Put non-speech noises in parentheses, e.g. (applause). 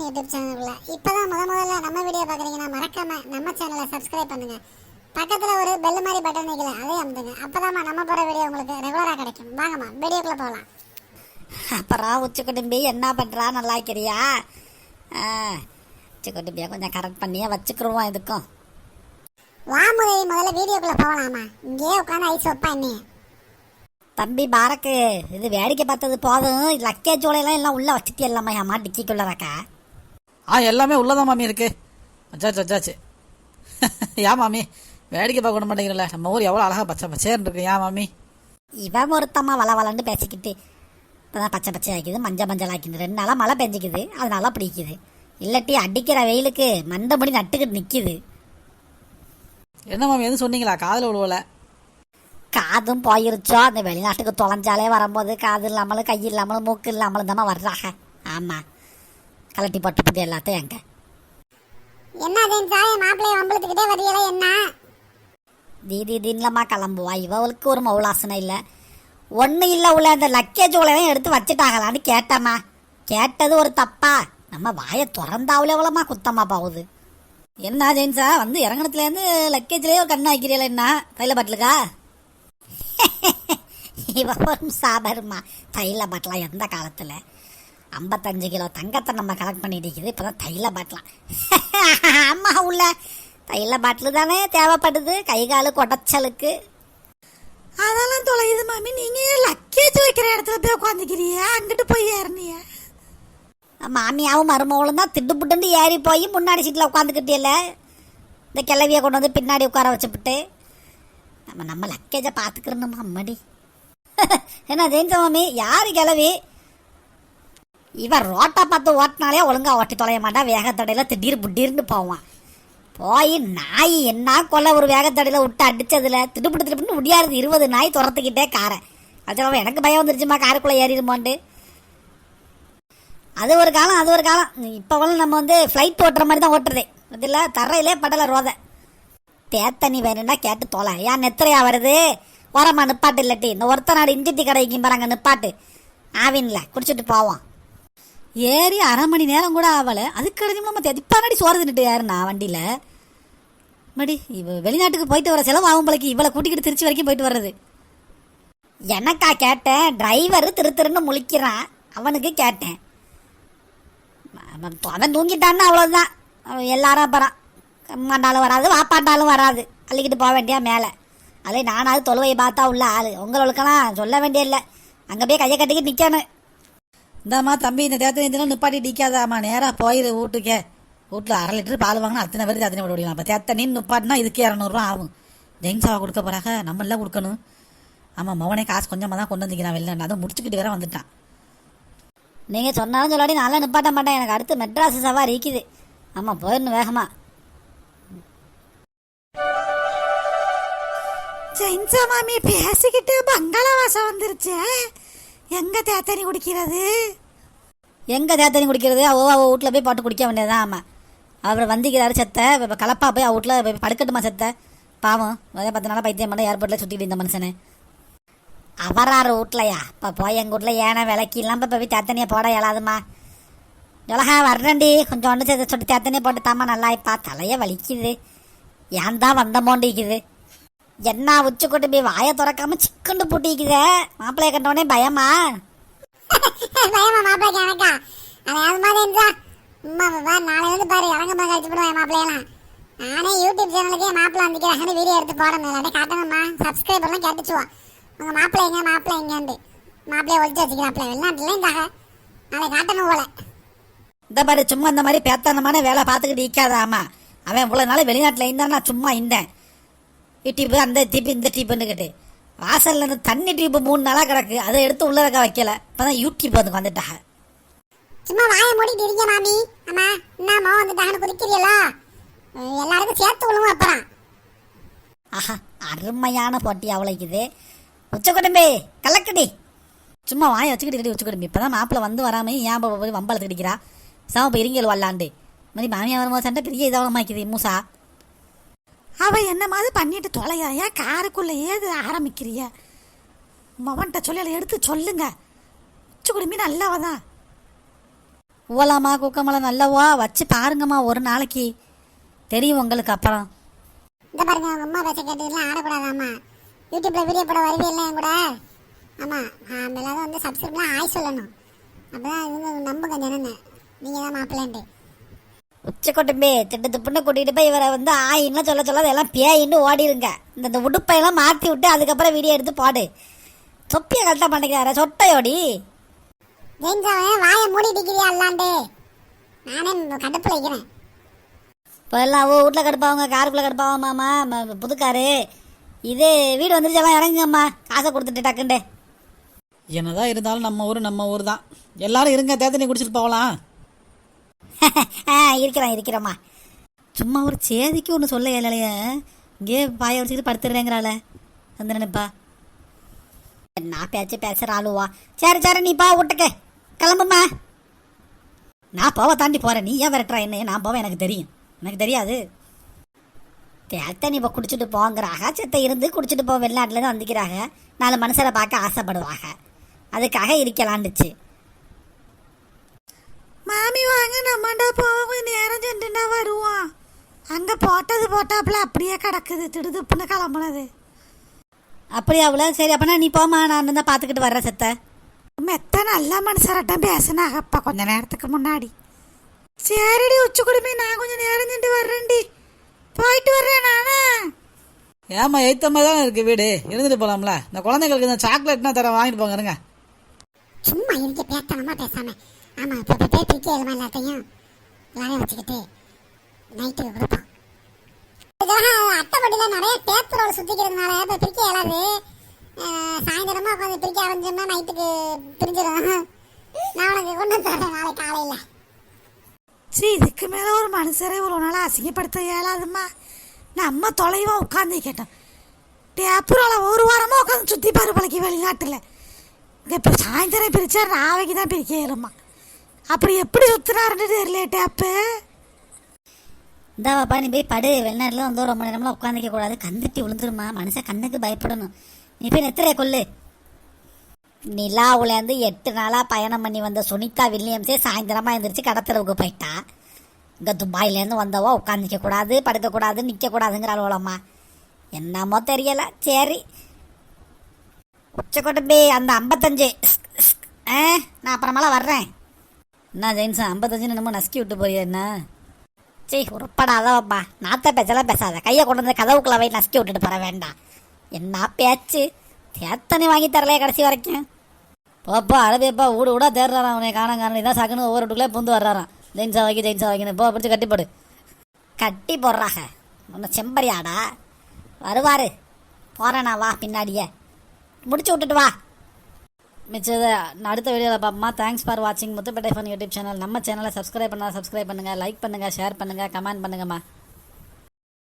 ஜெயின்சன் YouTube சேனலுக்குள்ள இப்பதான் முத முதல்ல நம்ம வீடியோ பார்க்குறீங்கன்னா மறக்காம நம்ம சேனலை சப்ஸ்கிரைப் பண்ணுங்க. பக்கத்துல ஒரு பெல் மாதிரி பட்டன் நிற்கல அதை அமுத்துங்க. அப்பதாம்மா நம்ம போற வீடியோ உங்களுக்கு ரெகுலரா கிடைக்கும். வாங்கம்மா வீடியோக்குள்ள போகலாம் அப்புறம் உச்சி குடும்பி என்ன பண்ணுறா நல்லா இருக்கிறியா? உச்சி குடும்பியை கொஞ்சம் கரெக்ட் பண்ணியே வச்சுக்கிருவோம் இதுக்கும் வா முதலி முதல்ல வீடியோக்குள்ள போகலாமா இங்கேயே உட்காந்து ஐஸ் வைப்பா நீ தம்பி பாரக்கு இது வேடிக்கை பார்த்தது போதும். லக்கேஜ் ஓலையெல்லாம் எல்லாம் உள்ள வச்சுட்டு எல்லாமே அம்மா டிக்கிக்குள்ளறாக்கா ஆ எல்லாமே உள்ளதான் மாமி இருக்கு. அச்சாச்சு அச்சாச்சு ஏன் மாமி? வேடிக்கை பார்க்க மாட்டேங்கிறல. நம்ம ஊர் எவ்வளோ அழகா பச்சை பச்சேன்னு இருக்கு ஏன் மாமி? இவன் ஒருத்தம்மா வள வளன்னு பேசிக்கிட்டு இப்போதான் பச்சை பச்சை ஆக்கிது மஞ்சள் மஞ்சள் ஆக்கிது ரெண்டு நாளாக மழை பெஞ்சிக்குது. அதனால பிடிக்குது இல்லாட்டி அடிக்கிற வெயிலுக்கு மண்டபடி நட்டுக்கிட்டு நிற்கிது என்ன மாமி? எதுவும் சொன்னீங்களா? காதில் விழுவல. காதும் போயிருச்சோ? அந்த வெளிநாட்டுக்கு தொலைஞ்சாலே வரும்போது காது இல்லாமலும் கை இல்லாமலும் மூக்கு இல்லாமலும் தாம்மா வர்றாங்க. ஆமாம் கலட்டி போட்டு புட்டு எல்லாத்தையும் எங்க என்ன ஜெயின்சா என் மாப்பிள்ளைய வம்பளத்துக்கிட்டே வரியல என்ன? தீதி தீன்லம்மா கிளம்புவா. இவளுக்கு ஒரு மௌலாசனை இல்லை. ஒன்றும் இல்லை உள்ள அந்த லக்கேஜ் உலகம் எடுத்து வச்சுட்டாங்களான்னு கேட்டம்மா. கேட்டது ஒரு தப்பா. நம்ம வாயை திறந்தாவுல எவ்வளோமா குத்தம்மா போகுது. என்ன ஜெயின்ஸா வந்து இறங்கினத்துலேருந்து லக்கேஜ்லேயே ஒரு கண்ணு வைக்கிறீங்களா என்ன? தைல பாட்டிலுக்கா (laughs) இவ ஒரு சாபருமா தைல பாட்டலாம் எந்த காலத்தில்? ஐம்பத்தஞ்சு கிலோ தங்கத்தை நம்ம கலெக்ட் பண்ணிட்டு இருக்குது. இப்போதான் தைல பாட்டலாம் (laughs) அம்மா உள்ள. தைல பாட்டில் தானே தேவைப்படுது. கை காலு கொடைச்சலுக்கு. அதெல்லாம் தொலையுது மாமி. நீங்க லக்கேஜ் வைக்கிற இடத்துல போய் உட்காந்துக்கிறீங்க அங்கிட்டு போய் ஏறினிய மாமியாவும் மருமகளும் தான் திட்டு புட்டுன்னு ஏறி போய் முன்னாடி சீட்டில் உட்காந்துக்கிட்டியல இந்த கிளவியை கொண்டு வந்து பின்னாடி உட்கார வச்சுப்புட்டு. நம்ம நம்ம லக்கேஜை பார்த்துக்கிறணுமா அம்மடி? (laughs) என்ன ஜெயின்ச மாமி? யார் கிளவி இவன் ரோட்டை பார்த்து ஓட்டினாலே ஒழுங்கா ஓட்டி தொலைய மாட்டான் வேகத்தடையில் திடீர் புட்டீர்னு போவான். போய் நாய் என்ன கொல்ல ஒரு வேகத்தடையில் விட்டு அடித்ததில் திடுப்பிட்டு திடுப்புட்டு முடியாது இருபது நாய் துரத்துக்கிட்டே காரை. அது எனக்கு பயம் வந்துருச்சுமா காருக்குள்ளே ஏறிடுமான்ட்டு. அது ஒரு காலம் அது ஒரு காலம். இப்போவெல்லாம் நம்ம வந்து ஃப்ளைட் ஓட்டுற மாதிரி தான் ஓட்டுறதே. இதில் தரையிலே படலை ரோதை. தேத்தனி வேணும்னா கேட்டு தோலை. ஏன் நெத்திரையா வருது. ஓரமா நிப்பாட்டு இல்லாட்டி. இந்த ஒருத்த நாடு இஞ்சி டீ கடை வைக்கும் பாருங்க நிப்பாட்டு. ஆவின்ல குடிச்சிட்டு போவோம். ஏறி அரை மணி நேரம் கூட ஆகலை அதுக்கு அடுத்து நம்ம தெதிப்பானடி சோறு தின்னுட்டு யாருண்ணா வண்டியில். மடி இவ வெளிநாட்டுக்கு போயிட்டு வர செலவு ஆகும் போலக்கு இவளை கூட்டிக்கிட்டு திருச்சி வரைக்கும் போயிட்டு வர்றது. எனக்கா கேட்டேன் டிரைவர் திரு திருன்னு முழிக்கிறான். அவனுக்கு கேட்டேன். அவன் அவன் தூங்கிட்டான்னா அவ்வளோதான் அவன் எல்லாரும் அப்புறம் அம்மாண்டாலும் வராது வாப்பாண்டாலும் வராது. அள்ளிக்கிட்டு போக வேண்டியா மேலே. அதே நானாவது தொழுவையை பார்த்தா உள்ள ஆள். உங்களுக்கெல்லாம் சொல்ல வேண்டிய இல்லை அங்கே போய் கையை கட்டிக்கிட்டு நிற்கணும் இந்தாம்மா தம்பி இந்த தேர்தல் இதெல்லாம் நிப்பாட்டி நிற்காதாம்மா நேராக போயிரு வீட்டுக்கே. வீட்டில் அரை லிட்டர் பால் வாங்கினா அத்தனை பேருக்கு அத்தனை பேர் ஓடிடலாம். அப்போ தேத்த நீ நிப்பாட்டினா இதுக்கு இரநூறுவா ஆகும். ஜெயின்சாவை கொடுக்க போறாங்க நம்ம எல்லாம் கொடுக்கணும். ஆமாம் மவனே காசு கொஞ்சமாக தான் கொண்டு வந்துக்கிறான் வெளில. அதை முடிச்சுக்கிட்டு வேற வந்துட்டான். நீங்கள் சொன்னாலும் சொல்லாடி நான்லாம் நிப்பாட்ட மாட்டேன். எனக்கு அடுத்து மெட்ராஸ் சவாரி இருக்குது. ஆமாம் போயிடணும் வேகமாக ஜெயின்சா மாமி பேசிக்கிட்டு பங்களா வாசம் வந்துருச்சு. எங்க தேத்தனி குடிக்கிறது? எங்கே தேத்தனி குடிக்கிறது? அவ அவ வீட்டில் போய் போட்டு குடிக்க வேண்டியதுதான் ஆமாம் அவர் வந்திக்கிறாரு செத்த இப்போ கலப்பா போய் அவ வீட்டில் போய் படுக்கட்டுமா செத்த. பாவம் அதே பத்து நாளாக பைத்தியம் பண்ண ஏர்போர்ட்டில் சுற்றிட்டு இந்த மனுஷனு. அவராறு வீட்லையா இப்போ போய் எங்கள் வீட்டில் ஏன விலைக்கு இல்லாமல் இப்போ போய் தேத்தனியை போட இயலாதுமா? ஜொலகா வர்றேன்டி. கொஞ்சம் ஒன்று சேர்த்து சுட்டு தேத்தனியை போட்டு தாமா நல்லா இப்பா தலையை வலிக்குது. ஏன் தான் வந்தமோண்டிக்குது என்ன உச்சி கொண்டு போய் வாயை திறக்காம சிக்கண்டு பூட்டிக்குதே? மாப்பிள்ளைய கண்டோடனே பயமா? பயமா மாப்பிள்ளைக்கு எனக்கா? அது அது மாதிரி இருந்தா? அம்மா பாபா நாளைல இருந்து பாரு இறங்கமா கழிச்சு போடுவேன் மாப்பிள்ளையெல்லாம். நானே யூடியூப் சேனலுக்கே மாப்பிள்ளை வந்துக்கிறாங்கன்னு வீடியோ எடுத்து போடணும். இல்லாட்டி காட்டணும்மா. சப்ஸ்கிரைப் எல்லாம் கேட்டுச்சுவோம் உங்க மாப்பிள்ளை எங்க? மாப்பிள்ளை எங்கேண்டு மாப்பிள்ளைய ஒழிச்சு வச்சுக்கிறாப்பிள்ள வெளிநாட்டுல இருந்தாக நாளை காட்டணும் போல. இந்த பாரு சும்மா இந்த மாதிரி பேத்தனமான வேலை பார்த்துக்கிட்டு நிற்காதாமா அவன் இவ்வளோ நாள் வெளிநாட்டில் இருந்தான்? நான் சும்மா இருந்தேன். டியூப்பு அந்த டியூப்பு இந்த டியூப்புன்னுக்கிட்டு வாசல்ல இருந்து தண்ணி டியூப்பு மூணு நாளாக கிடக்கு அதை எடுத்து உள்ள வைக்க வைக்கல இப்போதான் யூடியூப் வந்து வந்துட்டாங்க சும்மா வாயை மூடிட்டு இருக்க மாமி அம்மா என்னம்மா வந்துட்டாங்கன்னு குதிக்கிறீங்களா எல்லாருக்கும் சேர்த்து விழுவும் அப்புறம் ஆஹா அருமையான போட்டி அவளைக்குது உச்ச குடும்பி கலக்கடி சும்மா வாயை வச்சுக்கிட்டு குடும்பி இப்போதான் மாப்பிள்ளை வந்து வராம ஏன் போய் வம்பளத்து அடிக்கிறா சாம போய் இருங்கல் வரலாண்டு மாதிரி மாமியா வரும்போது சண்டை பெரிய இதவளமாக்குது மூசா அவ என்ன மாதிரி பண்ணிட்டு தொலையா ஏன் காருக்குள்ள ஏது ஆரம்பிக்கிறிய? மவன்கிட்ட சொல்லி அதை எடுத்து சொல்லுங்க. உச்சி குடும்பி நல்லவ தான் ஓலாமா குக்கமலை நல்லவா? வச்சு பாருங்கம்மா ஒரு நாளைக்கு. தெரியும் உங்களுக்கு அப்புறம். இந்த பாருங்க உங்க அம்மா பேச்ச கேட்டதுலாம் ஆடக்கூடாதாம்மா? யூடியூப்ல வீடியோ போட வருவே இல்லை என் கூட? ஆமா ஆம், எல்லாரும் வந்து சப்ஸ்கிரைப்லாம் ஆய் சொல்லணும். அப்பதான் இவங்க நம்புங்க ஜனங்க. நீங்க தான் மாப்பிள்ளைன்ட்டு. உச்சக்கொட்டும்பே திட்டு துப்புன்னு கூட்டிகிட்டு போய் இவரை வந்து ஆயின்னு சொல்ல சொல்ல எல்லாம் பேயின்னு ஓடிருங்க. இந்த இந்த உடுப்பையெல்லாம் மாற்றி விட்டு அதுக்கப்புறம் வீடியோ எடுத்து போடு. தொப்பியை கரெக்டாக பண்ணிக்கிறார சொட்டையோடி. ஜெயின்சாவன் வாயை மூடி டிக்கிறியா அல்லாண்டு? நானே கடுப்புல வைக்கிறேன் இப்போ எல்லாம் அவ வீட்டில் கடுப்பாங்க காருக்குள்ளே கடுப்பாவும் மாமா? ம- புது காரு இது வீடு வந்துருச்சு எல்லாம் இறங்குங்கம்மா. காசை கொடுத்துட்டு டக்குண்டு என்னதான் இருந்தாலும் நம்ம ஊர் நம்ம ஊர் தான் எல்லாரும் இருங்க தேத்தனி குடிச்சிட்டு போகலாம். (laughs) இருக்கிறோம் இருக்கிறோம்மா. சும்மா ஒரு சேதிக்கு ஒன்று சொல்ல இயலைய இங்கே பாய வச்சுக்கிட்டு படுத்துடுறேங்கிறாள வந்து நினைப்பா. நான் பேச்சு பேசுகிற ஆளுவா? சரி சரி நீ பா விட்டுக்க. கிளம்புமா நான் போவ தாண்டி போகிறேன் நீ ஏன் விரட்டுறா? என்ன நான் போவேன் எனக்கு தெரியும். எனக்கு தெரியாது. தேத்த நீ இப்போ குடிச்சிட்டு போங்கிறாக செத்த இருந்து குடிச்சிட்டு போ வெளிநாட்டுலேருந்து வந்துக்கிறாங்க நாலு மனுஷரை பார்க்க ஆசைப்படுவாங்க அதுக்காக இருக்கலான்டுச்சு மாமி வாங்க. நம்மண்டா போவோம். கொஞ்சம் நேரம் சென்றுண்டா வருவோம். அங்கே போட்டது போட்டாப்புல அப்படியே கிடக்குது. திடுதுப்புன்னு கிளம்புனது. அப்படியா அவ்வளோ சரி அப்பனா நீ போமா நான் தான் பார்த்துக்கிட்டு வர்றேன் செத்த. மெத்த நல்ல மனுஷரட்டம் பேசினாகப்பா கொஞ்ச நேரத்துக்கு முன்னாடி. சரிடி உச்சி குடுமி. நான் கொஞ்சம் நேரம் சென்று வர்றேன்டி. போயிட்டு வர்றேன் நானா. ஏமா எய்த்தம்மா தானே இருக்கு வீடு? இருந்துட்டு போலாம்ல. இந்த குழந்தைங்களுக்கு இந்த சாக்லேட்னா தர வாங்கிட்டு போங்க இருங்க. சும்மா இருக்க பேத்தனமா பேசாம. ஆமாம் இப்ப இப்ப பேர் பிரிக்க எழுமா எல்லாத்தையும்? எல்லாரையும் வச்சுக்கிட்டு நைட்டுக்கு கொடுப்போம் அட்டை வண்டியில நிறைய பேப்பர் ரோல் சுத்திக்கிறதுனால இப்ப பிரிக்க இயலாது. அஹ், சாயந்தரமா உட்காந்து பிரிக்க ஆரம்பிச்சோம்னா நைட்டுக்கு பிரிஞ்சிடும் நான் உனக்கு கொண்டு வந்து தரேன் நாளைக்கு காலையில. சீ இதுக்கு மேலே ஒரு மனுஷரை ஒரு நாள் அசிங்கப்படுத்த இயலாதும்மா. நம்ம தொலைவாக உட்காந்து கேட்டோம். டேப்புறால ஒரு வாரமாக உட்காந்து சுற்றி பாரு பழக்கி வெளிநாட்டில். இப்போ சாயந்தரம் பிரித்தா நாளைக்கு தான் பிரிக்க இயலுமா அப்படி எப்படி சுத்தினாருன்னு தெரியல டேப்பு இந்தாவாப்பா நீ போய் படு. வெளிநாட்டில் வந்து ரொம்ப நேரம்லாம் உட்காந்துக்க கூடாது. கந்துட்டி விழுந்துருமா மனுஷன் கண்ணுக்கு பயப்படணும். நீ போய் நெத்திரை கொல்லு. நிலாவுலேருந்து எட்டு நாளாக பயணம் பண்ணி வந்த சுனிதா வில்லியம்ஸே சாயந்தரமாக எழுந்திரிச்சு கடத்தரவுக்கு போயிட்டா. இங்கே துபாயிலேருந்து வந்தவோ உட்காந்துக்க கூடாது படுக்கக்கூடாது நிற்கக்கூடாதுங்கிறாளுவலம்மா என்னமோ தெரியல. சரி. உச்சக்கொட்டம்பி அந்த ஐம்பத்தஞ்சு. ஆ நான் அப்புறமெல்லாம் வர்றேன். என்ன ஜெயின்ஸ் ஐம்பத்தஞ்சு என்னமோ நசுக்கி விட்டு போறியா என்ன? சீ உருப்படாதவப்பா நாத்த பேச்செல்லாம் பேசாத. கையை கொண்டு வந்து கதவுக்குள்ள போய் நசுக்கி விட்டுட்டு போற வேண்டாம் என்ன பேச்சு? தேத்தனை வாங்கி தரலையே கடைசி வரைக்கும். போப்பா அரபியப்பா ஊடு ஊடா தேடுறாரான் அவனை காண காரணம் இதான் சகனு ஒவ்வொரு வீட்டுக்குள்ளே பூந்து வர்றாரான் ஜெயின்ஸா வைக்க ஜெயின்ஸா வைக்கணும் போ பிடிச்சி கட்டி போடு. கட்டி போடுறாங்க ஒன்று செம்பரியாடா வருவாரு. போறேனா வா பின்னாடியே. முடிச்சு விட்டுட்டு வா. மிச்சத அடுத்த வீடியோவில் பார்ப்போமா தேங்க்ஸ் ஃபார் வாட்சிங் முத்துப்பேட்டை ஃபன் யூடியூப் சேனல் நம்ம சேனலை சப்ஸ்கிரைப் பண்ணால் சப்ஸ்கிரைப் பண்ணுங்கள் லைக் பண்ணுங்கள் ஷேர் பண்ணுங்கள் கமெண்ட் பண்ணுங்கம்மா.